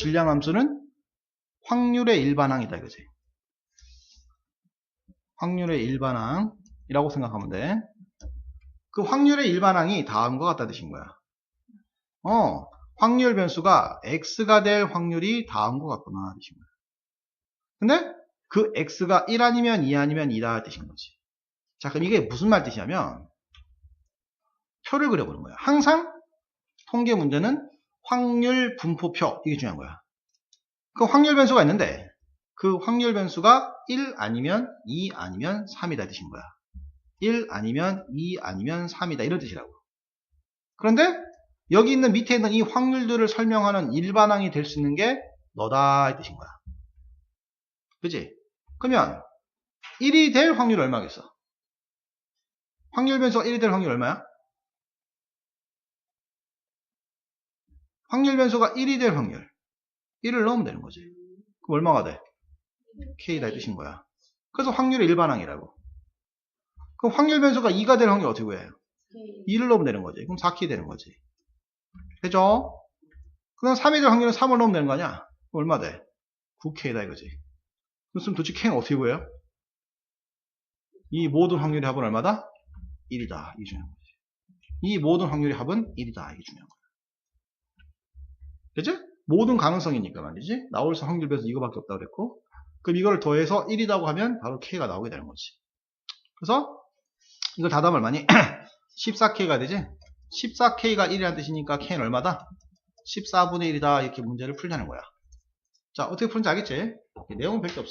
질량 함수는 확률의 일반항이다 이거지. 확률의 일반항이라고 생각하면 돼. 그 확률의 일반항이 다음과 같다 뜻인 거야. 어, 확률 변수가 x가 될 확률이 다음과 같구나 뜻인 거야. 근데 그 x가 1 아니면 2 아니면 2다 뜻인 거지. 자, 그럼 이게 무슨 말 뜻이냐면 표를 그려보는 거야. 항상 통계 문제는 확률 분포표 이게 중요한 거야. 그 확률 변수가 있는데 그 확률 변수가 1 아니면 2 아니면 3이다 뜻인 거야. 1 아니면 2 아니면 3이다 이런 뜻이라고. 그런데 여기 있는 밑에 있는 이 확률들을 설명하는 일반항이 될 수 있는 게 너다 이 뜻인 거야. 그지? 그러면 1이 될 확률 얼마겠어? 확률 변수가 1이 될 확률 얼마야? 확률 변수가 1이 될 확률 1을 넣으면 되는 거지. 그럼 얼마가 돼? K다 이 뜻인 거야. 그래서 확률의 일반항이라고. 그럼 확률 변수가 2가 될 확률 어떻게 구해요? 2를 넣으면 되는 거지. 그럼 4K 되는 거지. 되죠? 그럼 3이 될 확률은 3을 넣으면 되는 거 아니야? 얼마 돼? 9K다 이거지. 그럼 도대체 K는 어떻게 구해요? 이 모든 확률의 합은 얼마다? 1이다. 이게 중요한 거지. 이 모든 확률의 합은 1이다. 이게 중요한 거야. 그치? 모든 가능성이니까 말이지. 나올 수 확률 배수 이거밖에 없다고 그랬고. 그럼 이거를 더해서 1이라고 하면 바로 K가 나오게 되는 거지. 그래서 이걸 다 더하면 얼마니? 14K가 되지? 14K가 1이라는 뜻이니까 K는 얼마다? 14분의 1이다. 이렇게 문제를 풀자는 거야. 자, 어떻게 푸는지 알겠지? 내용은 별게 없어.